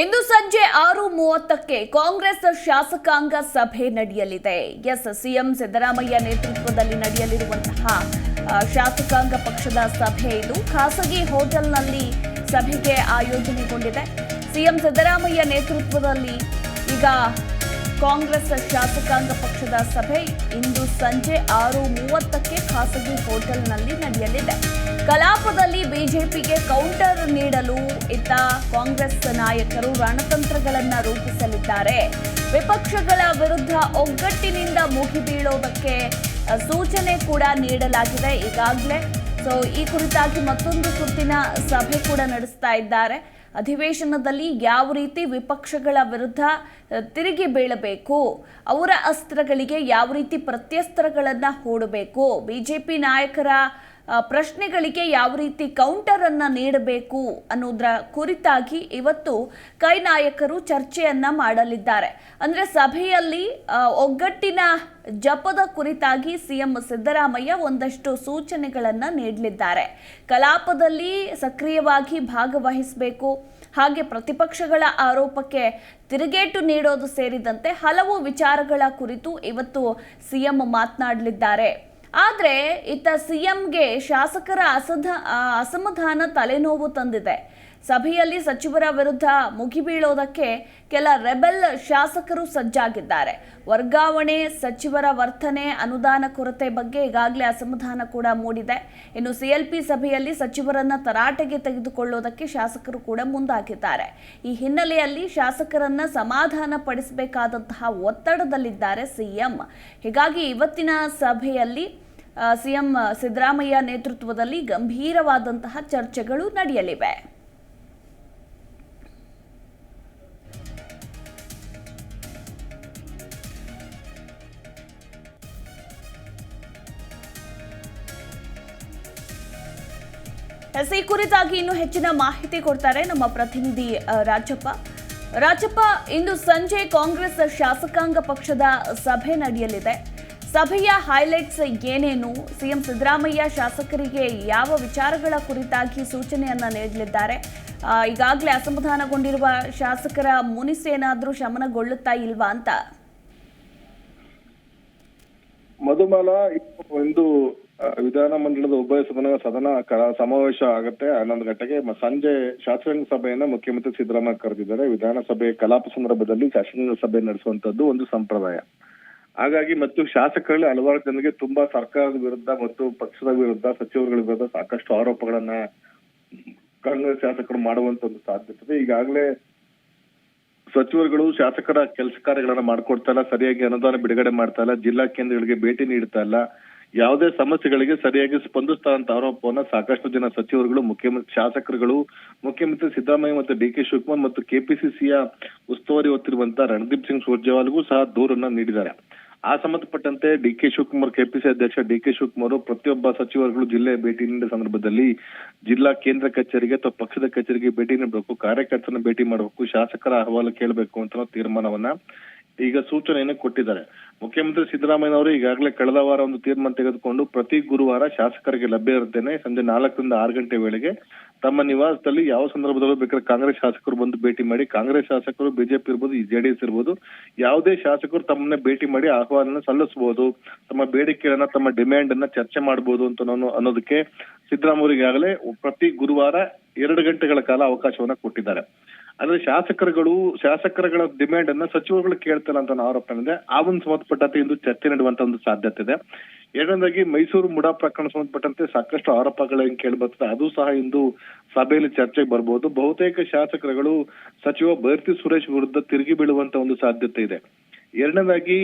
ಇಂದು ಸಂಜೆ ಆರು ಮೂವತ್ತಕ್ಕೆ ಕಾಂಗ್ರೆಸ್ ಶಾಸಕಾಂಗ ಸಭೆ ನಡೆಯಲಿದೆ. ಎಸ್, ಸಿಎಂ ಸಿದ್ದರಾಮಯ್ಯ ನೇತೃತ್ವದಲ್ಲಿ ನಡೆಯಲಿರುವಂತಹ ಶಾಸಕಾಂಗ ಪಕ್ಷದ ಸಭೆ ಇದು. ಖಾಸಗಿ ಹೋಟೆಲ್ನಲ್ಲಿ ಸಭೆಗೆ ಆಯೋಜನೆಗೊಂಡಿದೆ. ಸಿಎಂ ಸಿದ್ದರಾಮಯ್ಯ ನೇತೃತ್ವದಲ್ಲಿ ಈಗ ಕಾಂಗ್ರೆಸ್ ಶಾಸಕಾಂಗ ಪಕ್ಷದ ಸಭೆ ಇಂದು ಸಂಜೆ ಆರು ಮೂವತ್ತಕ್ಕೆ ಖಾಸಗಿ ಹೋಟೆಲ್ನಲ್ಲಿ ನಡೆಯಲಿದೆ. ಕಲಾಪದಲ್ಲಿ ಬಿಜೆಪಿಗೆ ಕೌಂಟರ್ ನೀಡಲು ಇತ್ತ ಕಾಂಗ್ರೆಸ್ ನಾಯಕರು ರಣತಂತ್ರಗಳನ್ನು ರೂಪಿಸಲಿದ್ದಾರೆ. ವಿಪಕ್ಷಗಳ ವಿರುದ್ಧ ಒಗ್ಗಟ್ಟಿನಿಂದ ಮುಗಿಬೀಳೋದಕ್ಕೆ ಸೂಚನೆ ಕೂಡ ನೀಡಲಾಗಿದೆ ಈಗಾಗಲೇ. ಸೊ ಈ ಕುರಿತಾಗಿ ಮತ್ತೊಂದು ಸುತ್ತಿನ ಸಭೆ ಕೂಡ ನಡೆಸ್ತಾ ಇದ್ದಾರೆ. ಅಧಿವೇಶನದಲ್ಲಿ ಯಾವ ರೀತಿ ವಿಪಕ್ಷಗಳ ವಿರುದ್ಧ ತಿರುಗಿ ಬೀಳಬೇಕು, ಅವರ ಅಸ್ತ್ರಗಳಿಗೆ ಯಾವ ರೀತಿ ಪ್ರತ್ಯಸ್ತ್ರಗಳನ್ನು ಹೂಡಬೇಕು, ಬಿಜೆಪಿ ನಾಯಕರ ಪ್ರಶ್ನೆಗಳಿಗೆ ಯಾವ ರೀತಿ ಕೌಂಟರ್ ಅನ್ನ ನೀಡಬೇಕು ಅನ್ನೋದರ ಕುರಿತಾಗಿ ಇವತ್ತು ಕೈ ನಾಯಕರು ಚರ್ಚೆಯನ್ನ ಮಾಡಲಿದ್ದಾರೆ. ಅಂದ್ರೆ ಸಭೆಯಲ್ಲಿ ಒಗ್ಗಟ್ಟಿನ ಜಪದ ಕುರಿತಾಗಿ ಸಿಎಂ ಸಿದ್ದರಾಮಯ್ಯ ಒಂದಷ್ಟು ಸೂಚನೆಗಳನ್ನು ನೀಡಲಿದ್ದಾರೆ. ಕಲಾಪದಲ್ಲಿ ಸಕ್ರಿಯವಾಗಿ ಭಾಗವಹಿಸಬೇಕು. ಹಾಗೆ ಪ್ರತಿಪಕ್ಷಗಳ ಆರೋಪಕ್ಕೆ ತಿರುಗೇಟು ನೀಡೋದು ಸೇರಿದಂತೆ ಹಲವು ವಿಚಾರಗಳ ಕುರಿತು ಇವತ್ತು ಸಿಎಂ ಮಾತನಾಡಲಿದ್ದಾರೆ. ಆದರೆ ಇತ್ತ ಸಿಎಂಗೆ ಶಾಸಕರ ಅಸಧ ಅಸಮಾಧಾನ ತಲೆನೋವು ತಂದಿದೆ. ಸಭೆಯಲ್ಲಿ ಸಚಿವರ ವಿರುದ್ಧ ಮುಗಿಬೀಳೋದಕ್ಕೆ ಕೆಲ ರೆಬೆಲ್ ಶಾಸಕರು ಸಜ್ಜಾಗಿದ್ದಾರೆ. ವರ್ಗಾವಣೆ, ಸಚಿವರ ವರ್ತನೆ, ಅನುದಾನ ಕೊರತೆ ಬಗ್ಗೆ ಈಗಾಗಲೇ ಅಸಮಾಧಾನ ಕೂಡ ಮೂಡಿದೆ. ಇನ್ನು ಸಿಎಲ್ಪಿ ಸಭೆಯಲ್ಲಿ ಸಚಿವರನ್ನ ತರಾಟೆಗೆ ತೆಗೆದುಕೊಳ್ಳೋದಕ್ಕೆ ಶಾಸಕರು ಕೂಡ ಮುಂದಾಗಿದ್ದಾರೆ. ಈ ಹಿನ್ನೆಲೆಯಲ್ಲಿ ಶಾಸಕರನ್ನ ಸಮಾಧಾನ ಪಡಿಸಬೇಕಾದಂತಹ ಒತ್ತಡದಲ್ಲಿದ್ದಾರೆ ಸಿಎಂ ಹೀಗಾಗಿ ಇವತ್ತಿನ ಸಭೆಯಲ್ಲಿ ಸಿಎಂ ಸಿದ್ದರಾಮಯ್ಯ ನೇತೃತ್ವದಲ್ಲಿ ಗಂಭೀರವಾದಂತಹ ಚರ್ಚೆಗಳು ನಡೆಯಲಿವೆ. ಎಸ್ ಈ ಕುರಿತಾಗಿ ಇನ್ನು ಹೆಚ್ಚಿನ ಮಾಹಿತಿ ಕೊಡ್ತಾರೆ ನಮ್ಮ ಪ್ರತಿನಿಧಿ ರಾಜಪ್ಪ. ರಾಜಪ್ಪ, ಇಂದು ಸಂಜೆ ಕಾಂಗ್ರೆಸ್ ಶಾಸಕಾಂಗ ಪಕ್ಷದ ಸಭೆ ನಡೆಯಲಿದೆ. ಸಭೆಯ ಹೈಲೈಟ್ಸ್ ಏನೇನು? ಸಿಎಂ ಸಿದ್ದರಾಮಯ್ಯ ಶಾಸಕರಿಗೆ ಯಾವ ವಿಚಾರಗಳ ಕುರಿತಾಗಿ ಸೂಚನೆಯನ್ನ ನೀಡಲಿದ್ದಾರೆ? ಈಗಾಗಲೇ ಅಸಮಾಧಾನಗೊಂಡಿರುವ ಶಾಸಕರ ಮುನಿಸೇನಾದರೂ ಶಮನಗೊಳ್ಳುತ್ತಾ ಇಲ್ವಾ ಅಂತ. ಮಧುಮಾಲ, ಇಂದು ವಿಧಾನ ಮಂಡಲದ ಉಭಯ ಸದನ ಸದನ ಸಮಾವೇಶ ಆಗುತ್ತೆ. ಹನ್ನೊಂದು ಗಂಟೆಗೆ ಸಂಜೆ ಶಾಸಕಾಂಗ ಸಭೆಯನ್ನ ಮುಖ್ಯಮಂತ್ರಿ ಸಿದ್ದರಾಮಯ್ಯ ಕರೆದಿದ್ದಾರೆ. ವಿಧಾನಸಭೆ ಕಲಾಪ ಸಂದರ್ಭದಲ್ಲಿ ಶಾಸಕಾಂಗ ಸಭೆ ನಡೆಸುವಂತದ್ದು ಒಂದು ಸಂಪ್ರದಾಯ. ಹಾಗಾಗಿ ಮತ್ತು ಶಾಸಕರಲ್ಲಿ ಹಲವಾರು ಜನರಿಗೆ ತುಂಬಾ ಸರ್ಕಾರದ ವಿರುದ್ಧ ಮತ್ತು ಪಕ್ಷದ ವಿರುದ್ಧ, ಸಚಿವರುಗಳ ವಿರುದ್ಧ ಸಾಕಷ್ಟು ಆರೋಪಗಳನ್ನ ಕಾಂಗ್ರೆಸ್ ಶಾಸಕರು ಮಾಡುವಂತ ಒಂದು ಸಾಧ್ಯತೆ ಈಗಾಗಲೇ ಸಚಿವರುಗಳು ಶಾಸಕರ ಕೆಲಸ ಕಾರ್ಯಗಳನ್ನ ಮಾಡ್ಕೊಡ್ತಾ ಇಲ್ಲ. ಸರಿಯಾಗಿ ಅನುದಾನ ಬಿಡುಗಡೆ ಮಾಡ್ತಾ ಇಲ್ಲ. ಜಿಲ್ಲಾ ಕೇಂದ್ರಗಳಿಗೆ ಭೇಟಿ ನೀಡ್ತಾ ಇಲ್ಲ. ಯಾವುದೇ ಸಮಸ್ಯೆಗಳಿಗೆ ಸರಿಯಾಗಿ ಸ್ಪಂದಿಸ್ತಾ ಅಂತ ಆರೋಪವನ್ನ ಸಾಕಷ್ಟು ಜನ ಸಚಿವರುಗಳು, ಮುಖ್ಯಮಂತ್ರಿ ಶಾಸಕರುಗಳು, ಮುಖ್ಯಮಂತ್ರಿ ಸಿದ್ದರಾಮಯ್ಯ ಮತ್ತು ಡಿ ಕೆ ಶಿವಕುಮಾರ್ ಮತ್ತು ಕೆಪಿಸಿಸಿಯ ಉಸ್ತುವಾರಿ ಹೊತ್ತಿರುವಂತಹ ರಣದೀಪ್ ಸಿಂಗ್ ಸುರ್ಜೇವಾಲ್ಗೂ ಸಹ ದೂರನ್ನ ನೀಡಿದ್ದಾರೆ. ಆ ಸಂಬಂಧಪಟ್ಟಂತೆ ಡಿ ಕೆ ಶಿವಕುಮಾರ್, ಕೆಪಿಸಿ ಅಧ್ಯಕ್ಷ ಡಿ ಕೆ ಶಿವಕುಮಾರ್ ಪ್ರತಿಯೊಬ್ಬ ಸಚಿವರುಗಳು ಜಿಲ್ಲೆ ಭೇಟಿ ನೀಡಿದ ಸಂದರ್ಭದಲ್ಲಿ ಜಿಲ್ಲಾ ಕೇಂದ್ರ ಕಚೇರಿಗೆ ಅಥವಾ ಪಕ್ಷದ ಕಚೇರಿಗೆ ಭೇಟಿ ನೀಡಬೇಕು, ಕಾರ್ಯಕರ್ತರನ್ನ ಭೇಟಿ ಮಾಡಬೇಕು, ಶಾಸಕರ ಅಹವಾಲು ಕೇಳಬೇಕು ಅಂತ ತೀರ್ಮಾನವನ್ನ ಈಗ ಸೂಚನೆಯನ್ನು ಕೊಟ್ಟಿದ್ದಾರೆ. ಮುಖ್ಯಮಂತ್ರಿ ಸಿದ್ದರಾಮಯ್ಯ ಅವರು ಈಗಾಗಲೇ ಕಳೆದ ವಾರ ಒಂದು ತೀರ್ಮಾನ ತೆಗೆದುಕೊಂಡು ಪ್ರತಿ ಗುರುವಾರ ಶಾಸಕರಿಗೆ ಲಭ್ಯ ಇರುತ್ತೇನೆ. ಸಂಜೆ ನಾಲ್ಕರಿಂದ ಆರು ಗಂಟೆ ವೇಳೆಗೆ ತಮ್ಮ ನಿವಾಸದಲ್ಲಿ ಯಾವ ಸಂದರ್ಭದಲ್ಲೂ ಬೇಕಾದ್ರೆ ಕಾಂಗ್ರೆಸ್ ಶಾಸಕರು ಬಂದು ಭೇಟಿ ಮಾಡಿ, ಕಾಂಗ್ರೆಸ್ ಶಾಸಕರು, ಬಿಜೆಪಿ ಇರ್ಬೋದು ಜೆಡಿಎಸ್ ಇರ್ಬೋದು, ಯಾವುದೇ ಶಾಸಕರು ತಮ್ಮನ್ನ ಭೇಟಿ ಮಾಡಿ ಆಹ್ವಾನ ಸಲ್ಲಿಸಬಹುದು. ತಮ್ಮ ಬೇಡಿಕೆಗಳನ್ನ, ತಮ್ಮ ಡಿಮ್ಯಾಂಡ್ ಅನ್ನ ಚರ್ಚೆ ಮಾಡಬಹುದು ಅಂತ ನಾನು ಅನ್ನೋದಕ್ಕೆ ಸಿದ್ದರಾಮಯ್ಯ ಈಗಾಗಲೇ ಪ್ರತಿ ಗುರುವಾರ ಎರಡು ಗಂಟೆಗಳ ಕಾಲ ಅವಕಾಶವನ್ನ ಕೊಟ್ಟಿದ್ದಾರೆ. ಅಂದ್ರೆ ಶಾಸಕರುಗಳು, ಶಾಸಕರುಗಳ ಡಿಮ್ಯಾಂಡ್ ಅನ್ನ ಸಚಿವರುಗಳು ಕೇಳ್ತಾರೆ ಅಂತ ಆರೋಪ ಇದೆ ಆ ಒಂದು ಸಂಬಂಧಪಟ್ಟಂತೆ ಇಂದು ಚರ್ಚೆ ನಡೆಯುವಂತ ಒಂದು ಸಾಧ್ಯತೆ ಇದೆ. ಎರಡನೇದಾಗಿ, ಮೈಸೂರು ಮುಡಾ ಪ್ರಕರಣ ಸಂಬಂಧಪಟ್ಟಂತೆ ಸಾಕಷ್ಟು ಆರೋಪಗಳು ಕೇಳಿ ಬರ್ತದೆ ಅದು ಸಹ ಇಂದು ಸಭೆಯಲ್ಲಿ ಚರ್ಚೆಗೆ ಬರ್ಬೋದು. ಬಹುತೇಕ ಶಾಸಕರುಗಳು ಸಚಿವ ಬೈರ್ತಿ ಸುರೇಶ್ ವಿರುದ್ಧ ತಿರುಗಿ ಬೀಳುವಂತ ಒಂದು ಸಾಧ್ಯತೆ ಇದೆ. ಎರಡನೇದಾಗಿ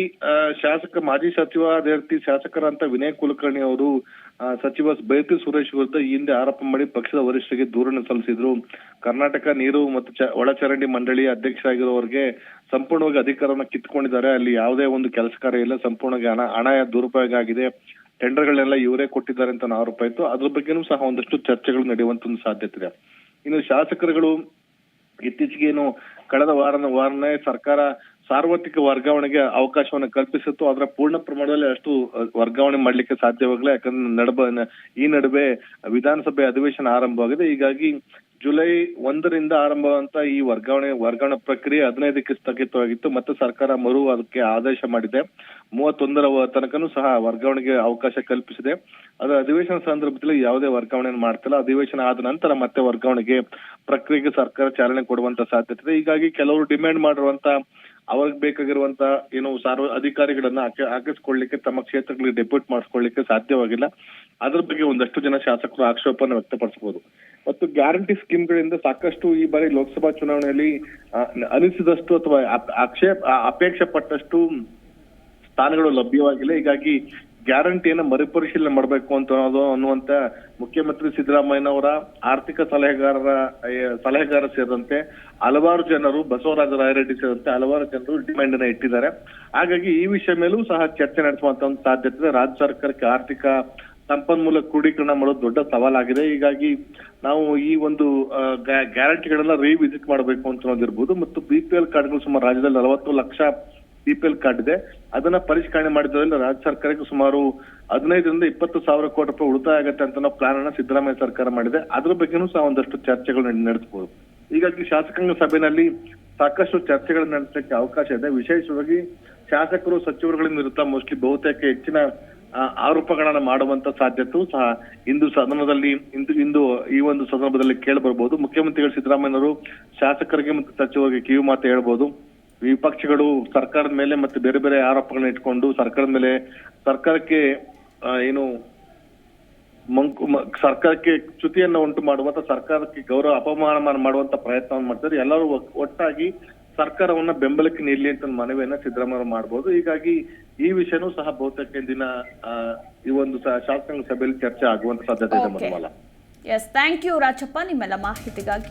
ಶಾಸಕ, ಮಾಜಿ ಸಚಿವ ರೀತಿ ಶಾಸಕರಂತ ವಿನಯ್ ಕುಲಕರ್ಣಿ ಅವರು ಸಚಿವ ಬೈರತಿ ಸುರೇಶ್ ವಿರುದ್ಧ ಈ ಹಿಂದೆ ಆರೋಪ ಮಾಡಿ ಪಕ್ಷದ ವರಿಷ್ಠರಿಗೆ ದೂರನ್ನು ಸಲ್ಲಿಸಿದ್ರು. ಕರ್ನಾಟಕ ನೀರು ಮತ್ತು ಒಳಚರಂಡಿ ಒಳಚರಂಡಿ ಅಧ್ಯಕ್ಷ ಅಧ್ಯಕ್ಷರಾಗಿರೋರಿಗೆ ಸಂಪೂರ್ಣವಾಗಿ ಅಧಿಕಾರವನ್ನು ಕಿತ್ಕೊಂಡಿದ್ದಾರೆ. ಅಲ್ಲಿ ಯಾವುದೇ ಒಂದು ಕೆಲಸ ಕಾರ್ಯ ಇಲ್ಲ. ಸಂಪೂರ್ಣವಾಗಿ ಹಣ ಹಣ ದುರುಪಯೋಗ ಆಗಿದೆ. ಟೆಂಡರ್ಗಳನ್ನೆಲ್ಲ ಇವರೇ ಕೊಟ್ಟಿದ್ದಾರೆ ಅಂತ ಆರೋಪ ಇತ್ತು. ಅದ್ರ ಬಗ್ಗೆನೂ ಸಹ ಒಂದಷ್ಟು ಚರ್ಚೆಗಳು ನಡೆಯುವಂತ ಸಾಧ್ಯತೆ ಇದೆ. ಇನ್ನು ಶಾಸಕರುಗಳು ಇತ್ತೀಚೆಗೆ ಏನು ಕಳೆದ ವಾರ ವಾರನೇ ಸರ್ಕಾರ ಸಾರ್ವತ್ರಿಕ ವರ್ಗಾವಣೆಗೆ ಅವಕಾಶವನ್ನು ಕಲ್ಪಿಸಿತ್ತು ಅದರ ಪೂರ್ಣ ಪ್ರಮಾಣದಲ್ಲಿ ಅಷ್ಟು ವರ್ಗಾವಣೆ ಮಾಡಲಿಕ್ಕೆ ಸಾಧ್ಯವಾಗಲ್ಲ ಯಾಕಂದ್ರೆ ನಡುವ ಈ ನಡುವೆ ವಿಧಾನಸಭೆ ಅಧಿವೇಶನ ಆರಂಭವಾಗಿದೆ ಹೀಗಾಗಿ ಜುಲೈ ಒಂದರಿಂದ ಆರಂಭವಾದಂತ ಈ ವರ್ಗಾವಣೆ ವರ್ಗಾವಣೆ ಪ್ರಕ್ರಿಯೆ ಹದಿನೈದಕ್ಕೆ ಸ್ಥಗಿತವಾಗಿತ್ತು. ಮತ್ತೆ ಸರ್ಕಾರ ಮರು ಅದಕ್ಕೆ ಆದೇಶ ಮಾಡಿದೆ. ಮೂವತ್ತೊಂದರ ತನಕನೂ ಸಹ ವರ್ಗಾವಣೆಗೆ ಅವಕಾಶ ಕಲ್ಪಿಸಿದೆ. ಅದರ ಅಧಿವೇಶನ ಸಂದರ್ಭದಲ್ಲಿ ಯಾವುದೇ ವರ್ಗಾವಣೆ ಮಾಡ್ತಿಲ್ಲ. ಅಧಿವೇಶನ ಆದ ನಂತರ ಮತ್ತೆ ವರ್ಗಾವಣೆಗೆ ಪ್ರಕ್ರಿಯೆಗೆ ಸರ್ಕಾರ ಚಾಲನೆ ಕೊಡುವಂತ ಸಾಧ್ಯತೆ ಇದೆ. ಹೀಗಾಗಿ ಕೆಲವರು ಡಿಮ್ಯಾಂಡ್ ಮಾಡಿರುವಂತ ಅವ್ರಿಗೆ ಬೇಕಾಗಿರುವಂತ ಏನು ಸಾರ್ವ ಅಧಿಕಾರಿಗಳನ್ನ ಹಾಕಿ ಹಾಕಿಸ್ಕೊಳ್ಳಿಕ್ಕೆ, ತಮ್ಮ ಕ್ಷೇತ್ರಗಳಿಗೆ ಡೆಪ್ಯೂಟ್ ಮಾಡಿಸ್ಕೊಳ್ಳಿಕ್ಕೆ ಸಾಧ್ಯವಾಗಿಲ್ಲ. ಅದ್ರ ಬಗ್ಗೆ ಒಂದಷ್ಟು ಜನ ಶಾಸಕರು ಆಕ್ಷೇಪವನ್ನು ವ್ಯಕ್ತಪಡಿಸಬಹುದು. ಮತ್ತು ಗ್ಯಾರಂಟಿ ಸ್ಕೀಮ್ಗಳಿಂದ ಸಾಕಷ್ಟು ಈ ಬಾರಿ ಲೋಕಸಭಾ ಚುನಾವಣೆಯಲ್ಲಿ ಅನಿಸಿದಷ್ಟು ಅಥವಾ ಅಪೇಕ್ಷೆ ಪಟ್ಟಷ್ಟು ಸ್ಥಾನಗಳು ಲಭ್ಯವಾಗಿಲ್ಲ. ಹೀಗಾಗಿ ಗ್ಯಾರಂಟಿಯನ್ನ ಮರುಪರಿಶೀಲನೆ ಮಾಡಬೇಕು ಅಂತ ಅನ್ನೋದು ಅನ್ನುವಂತ ಮುಖ್ಯಮಂತ್ರಿ ಸಿದ್ದರಾಮಯ್ಯನವರ ಆರ್ಥಿಕ ಸಲಹೆಗಾರರ ಸಲಹೆಗಾರ ಸೇರಿದಂತೆ ಹಲವಾರು ಜನರು, ಬಸವರಾಜ ರಾಯರೆಡ್ಡಿ ಸೇರಿದಂತೆ ಹಲವಾರು ಜನರು ಡಿಮ್ಯಾಂಡ್ ಅನ್ನ ಇಟ್ಟಿದ್ದಾರೆ. ಹಾಗಾಗಿ ಈ ವಿಷಯ ಮೇಲೂ ಸಹ ಚರ್ಚೆ ನಡೆಸುವಂತ ಒಂದು ಸಾಧ್ಯತೆ ಇದೆ. ರಾಜ್ಯ ಸರ್ಕಾರಕ್ಕೆ ಆರ್ಥಿಕ ಸಂಪನ್ಮೂಲ ಕ್ರೋಢೀಕರಣ ಮಾಡೋದು ದೊಡ್ಡ ಸವಾಲಾಗಿದೆ. ಹೀಗಾಗಿ ನಾವು ಈ ಒಂದು ಗ್ಯಾರಂಟಿಗಳನ್ನ ರಿವಿಸಿಟ್ ಮಾಡಬೇಕು ಅಂತ ಅನ್ನೋದಿರ್ಬೋದು. ಮತ್ತು ಬಿ ಪಿ ಎಲ್ ಕಾರ್ಡ್ಗಳು ಸುಮಾರು ರಾಜ್ಯದಲ್ಲಿ ನಲವತ್ತು lakh B P L card ಇದೆ ಅದನ್ನ ಪರಿಷ್ಕರಣೆ ಮಾಡಿದ್ರಿಂದ ರಾಜ್ಯ ಸರ್ಕಾರಕ್ಕೆ ಸುಮಾರು ಹದಿನೈದರಿಂದ ಇಪ್ಪತ್ತು ಸಾವಿರ ಕೋಟಿ ರೂಪಾಯಿ ಉಳಿತಾಯ ಆಗುತ್ತೆ ಅಂತ ಪ್ಲಾನ್ ಅನ್ನ ಸಿದ್ದರಾಮಯ್ಯ ಸರ್ಕಾರ ಮಾಡಿದೆ. ಅದ್ರ ಬಗ್ಗೆನೂ ಸಹ ಒಂದಷ್ಟು ಚರ್ಚೆಗಳು ನಡೆ- ನಡೆಸಬಹುದು ಹೀಗಾಗಿ ಶಾಸಕಾಂಗ ಸಭೆಯಲ್ಲಿ ಸಾಕಷ್ಟು ಚರ್ಚೆಗಳು ನಡೆಸಲಿಕ್ಕೆ ಅವಕಾಶ ಇದೆ. ವಿಶೇಷವಾಗಿ ಶಾಸಕರು, ಸಚಿವರುಗಳಿಂದ ಇರುತ್ತಾ ಮೋಸ್ಟ್ಲಿ ಬಹುತೇಕ ಹೆಚ್ಚಿನ ಆರೋಪಗಳನ್ನ ಮಾಡುವಂತ ಸಾಧ್ಯತೆಯೂ ಸಹ ಇಂದು ಸದನದಲ್ಲಿ, ಇಂದು ಇಂದು ಈ ಒಂದು ಸಂದರ್ಭದಲ್ಲಿ ಕೇಳಿ ಬರ್ಬೋದು. ಮುಖ್ಯಮಂತ್ರಿಗಳು ಸಿದ್ದರಾಮಯ್ಯನವರು ಶಾಸಕರಿಗೆ ಮತ್ತು ಸಚಿವರಿಗೆ ಕಿವಿ ಮಾತು ಹೇಳ್ಬೋದು. ವಿಪಕ್ಷಗಳು ಸರ್ಕಾರದ ಮೇಲೆ ಮತ್ತೆ ಬೇರೆ ಬೇರೆ ಆರೋಪಗಳನ್ನ ಇಟ್ಕೊಂಡು ಸರ್ಕಾರದ ಮೇಲೆ ಸರ್ಕಾರಕ್ಕೆ ಏನು ಮಂಕು ಸರ್ಕಾರಕ್ಕೆ ಚ್ಯುತಿಯನ್ನ ಉಂಟು ಮಾಡುವಂತ ಸರ್ಕಾರಕ್ಕೆ ಗೌರವ ಅಪಮಾನ ಮಾಡುವಂತ ಪ್ರಯತ್ನವನ್ನು ಮಾಡ್ತಾರೆ ಎಲ್ಲರೂ ಒಟ್- ಒಟ್ಟಾಗಿ ಸರ್ಕಾರವನ್ನ ಬೆಂಬಲಕ್ಕೆ ನಿಲ್ಲಿ ಅಂತ ಮನವಿಯನ್ನ ಸಿದ್ದರಾಮಯ್ಯ ಮಾಡಬಹುದು ಹೀಗಾಗಿ ಈ ವಿಷಯನೂ ಸಹ ಬಹುತೇಕ ದಿನ ಈ ಒಂದು ಶಾಸಕಾಂಗ ಸಭೆಯಲ್ಲಿ ಚರ್ಚೆ ಆಗುವಂತ ಸಾಧ್ಯತೆ ಇದೆ. Madhumala yes thank you Rajappa. ನಿಮ್ಮೆಲ್ಲ ಮಾಹಿತಿಗಾಗಿ.